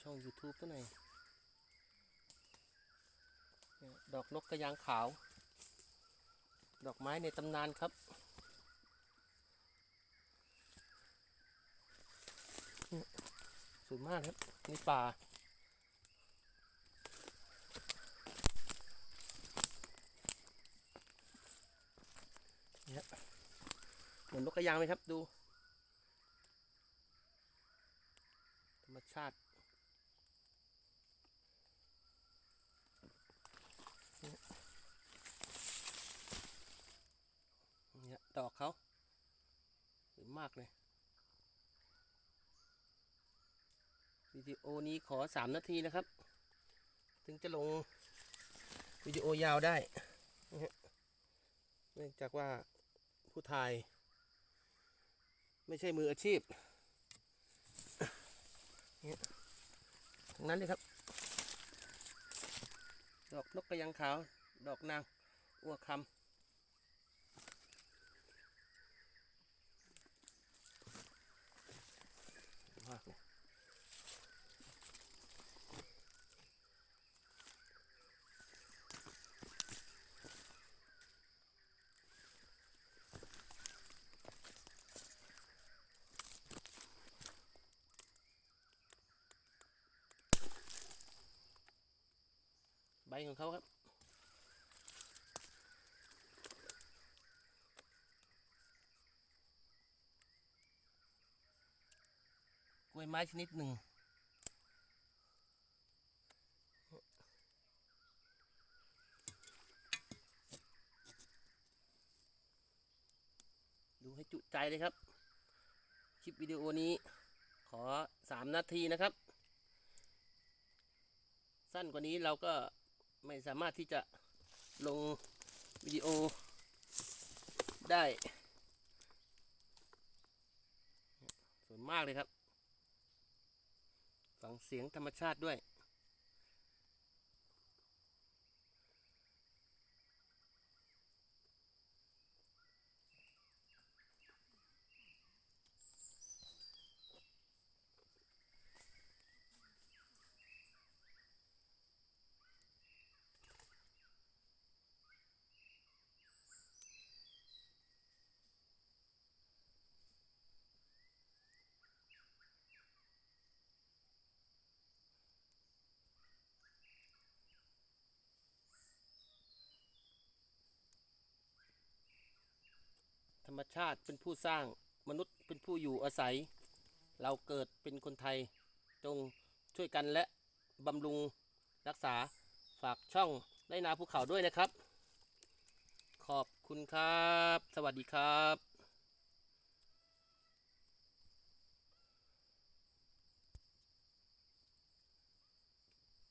ช่อง YouTube ตัวไหนดอกนกกระยางขาว ดอกไม้ในตำนานครับ สวยมากครับนี่ป่าเนี่ยเหมือนนกกระยางไหมครับดู ธรรมชาติเนี่ยเนี่ยดอกเขาสวยมากเลย วิดีโอนี้ขอสามนาทีนะครับ ถึงจะลงวิดีโอยาวได้นะฮะเนื่องจากว่าผู้ถ่าย ไม่ใช่มืออาชีพทั้งนั้นเลยครับ ดอกนกกระยางขาว ดอกนางอ้วกคำ ใบของเขาครับ กล้วยไม้ชนิดหนึ่งดูให้จุใจเลยครับ คลิปวิดีโอนี้ขอสามนาทีนะครับ สั้นกว่านี้เราก็ ไม่สามารถที่จะลงวิดีโอได้ ส่วนมากเลยครับ ฟังเสียงธรรมชาติด้วย รรมชาติเป็นผู้สร้างมนุษย์เป็นผู้อยู่อาศัย เราเกิดเป็นคนไทยจงช่วยกันและบำรุงรักษาฝากช่องได้นาภูเขาด้วยนะครับ ขอบคุณครับ สวัสดีครับ